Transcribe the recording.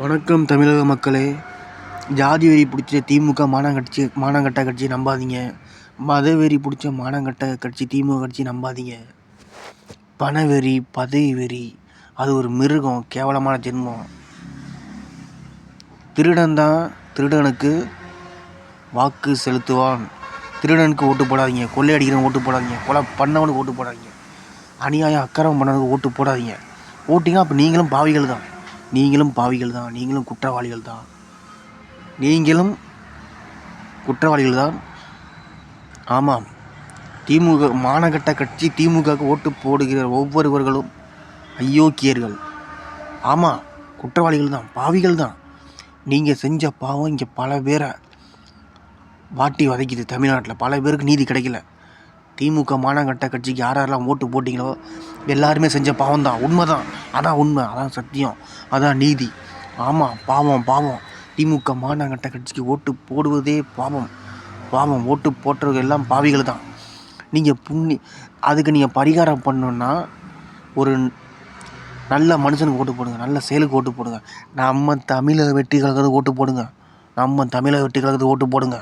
வணக்கம் தமிழக மக்களே. ஜாதி வெறி பிடிச்ச திமுக மானங்கட்சி மானங்கட்ட கட்சி நம்பாதீங்க. மத வெறி பிடிச்ச மானங்கட்ட கட்சி திமுக கட்சி நம்பாதீங்க. பணவெறி பதவி வெறி அது ஒரு மிருகம் கேவலமான ஜென்மம். திருடன் தான் திருடனுக்கு வாக்கு செலுத்துவான். திருடனுக்கு ஓட்டு போடாதீங்க. கொள்ளையடிக்கிறவன் ஓட்டு போடாதீங்க. கொலை பண்ணவனுக்கு ஓட்டு போடாதீங்க. அநியாயம் அக்கிரமம் பண்ணவனுக்கு ஓட்டு போடாதீங்க. ஓட்டிங்க அப்போ நீங்களும் பாவிகள் தான். நீங்களும் பாவிகள் தான் நீங்களும் குற்றவாளிகள் தான். நீங்களும் குற்றவாளிகள் தான். ஆமாம் திமுக மானகட்ட கட்சி திமுகவுக்கு ஓட்டு போடுகிற ஒவ்வொருவர்களும் அயோக்கியர்கள். ஆமாம் குற்றவாளிகள் தான் பாவிகள் தான். நீங்கள் செஞ்ச பாவம் இங்கே பல பேரை வாட்டி வதைக்குது தமிழ்நாட்டில். பல பேருக்கு நீதி கிடைக்கல. திமுக மானங்கட்ட கட்சிக்கு யார் யாரெல்லாம் ஓட்டு போட்டிங்களோ எல்லாருமே செஞ்ச பாவம் தான் உண்மை தான் அதான் உண்மை. அதான் சத்தியம். அதான் நீதி. ஆமாம் பாவம் பாவம். திமுக மானங்கட்ட கட்சிக்கு ஓட்டு போடுவதே பாவம். பாவம். ஓட்டு போட்டவர்கள் எல்லாம் பாவிகள் தான் நீங்கள் புண்ணி அதுக்கு நீங்கள் பரிகாரம் பண்ணணுன்னா ஒரு நல்ல மனுஷனுக்கு ஓட்டு போடுங்க. நல்ல செயலுக்கு ஓட்டு போடுங்க. நம்ம தமிழை வெற்றி கலக்கிறது ஓட்டு போடுங்க. நம்ம தமிழை வெற்றி கலக்கிறது ஓட்டு போடுங்க.